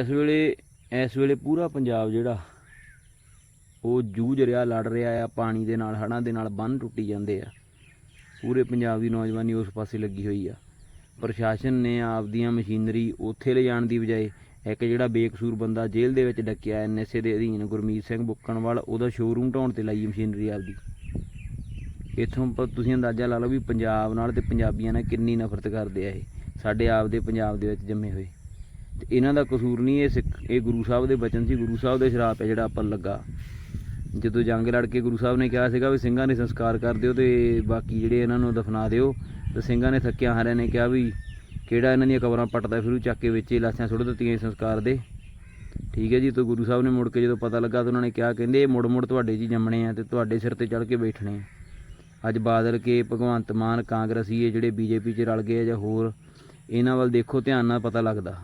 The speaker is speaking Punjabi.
ਇਸ ਵੇਲੇ ਇਸ ਵੇਲੇ ਪੂਰਾ ਪੰਜਾਬ ਜਿਹੜਾ, ਉਹ ਜੂਝ ਰਿਹਾ, ਲੜ ਰਿਹਾ ਆ, ਪਾਣੀ ਦੇ ਨਾਲ, ਹੜ੍ਹਾਂ ਦੇ ਨਾਲ ਬੰਨ ਟੁੱਟੀ ਜਾਂਦੇ ਆ। ਪੂਰੇ ਪੰਜਾਬ ਦੀ ਨੌਜਵਾਨੀ ਉਸ ਪਾਸੇ ਲੱਗੀ ਹੋਈ ਆ। ਪ੍ਰਸ਼ਾਸਨ ਨੇ ਆਪਦੀਆਂ ਮਸ਼ੀਨਰੀ ਉੱਥੇ ਲਿਜਾਣ ਦੀ ਬਜਾਏ ਇੱਕ ਜਿਹੜਾ ਬੇਕਸੂਰ ਬੰਦਾ ਜੇਲ੍ਹ ਦੇ ਵਿੱਚ ਡੱਕਿਆ ਐਨਐਸਏ ਦੇ ਅਧੀਨ ਗੁਰਮੀਤ ਸਿੰਘ ਬੁੱਕਣਵਾਲ, ਉਹਦਾ ਸ਼ੋਰੂਮ ਢਾਉਣ ਤੇ ਲਾਈ ਮਸ਼ੀਨਰੀ ਆਪਦੀ। ਇੱਥੋਂ ਪ- ਤੁਸੀਂ ਅੰਦਾਜ਼ਾ ਲਾ ਲਓ ਵੀ ਪੰਜਾਬ ਨਾਲ ਤੇ ਪੰਜਾਬੀਆਂ ਨਾਲ ਕਿੰਨੀ ਨਫ਼ਰਤ ਕਰਦੇ ਆ ਇਹ। ਸਾਡੇ ਆਪ ਦੇ ਪੰਜਾਬ ਦੇ ਵਿੱਚ ਜੰਮੇ ਹੋਏ। ਤੇ ਇਹਨਾਂ ਦਾ ਕਸੂਰ ਨਹੀਂ ਇਹ ਸਿੱਖ, ਇਹ ਗੁਰੂ ਸਾਹਿਬ ਦੇ ਬਚਨ ਸੀ, ਗੁਰੂ ਸਾਹਿਬ ਦੇ ਸ਼ਰਾਪ ਹੈ ਜਿਹੜਾ ਆਪਾਂ ਲੱਗਾ। ਜਦੋਂ ਜੰਗ ਲੜ ਕੇ ਗੁਰੂ ਸਾਹਿਬ ਨੇ ਕਿਹਾ ਸੀਗਾ ਵੀ ਸਿੰਘਾਂ ਨੇ ਸੰਸਕਾਰ ਕਰ ਦਿਓ ਤੇ ਬਾਕੀ ਜਿਹੜੇ ਇਹਨਾਂ ਨੂੰ ਦਫਨਾ ਦਿਓ, ਤੇ ਸਿੰਘਾਂ ਨੇ ਥੱਕਿਆ, ਹਾਰਿਆਂ ਨੇ ਕਿਹਾ ਵੀ ਕਿਹੜਾ ਇਹਨਾਂ ਦੀਆਂ ਕਬਰਾਂ ਪੱਟਦਾ ਫਿਰ, ਚੱਕ ਕੇ ਵਿੱਚ ਹੀ ਲਾਸ਼ਾਂ ਸੁੱਟ ਦਿੱਤੀਆਂ ਸੰਸਕਾਰ ਦੇ। ਠੀਕ ਹੈ ਜੀ, ਤੋਂ ਗੁਰੂ ਸਾਹਿਬ ਨੇ ਮੁੜ ਕੇ ਜਦੋਂ ਪਤਾ ਲੱਗਾ ਤਾਂ ਉਹਨਾਂ ਨੇ ਕਿਹਾ, ਕਹਿੰਦੇ ਇਹ ਮੁੜ ਮੁੜ ਤੁਹਾਡੇ ਜੀ ਜੰਮਣੇ ਆ ਤੇ ਤੁਹਾਡੇ ਸਿਰ ਤੇ ਚੜ ਕੇ ਬੈਠਣੇ ਆ। ਅੱਜ ਬਾਦਲ ਕੇ, ਭਗਵੰਤ ਮਾਨ, ਕਾਂਗਰਸੀ, ਇਹ ਜਿਹੜੇ ਬੀਜੇਪੀ 'ਚ ਰਲ ਗਏ ਜਾਂ ਹੋਰ, ਇਹਨਾਂ ਵੱਲ ਦੇਖੋ, ਧਿਆਨ ਨਾਲ ਪਤਾ ਲੱਗਦਾ।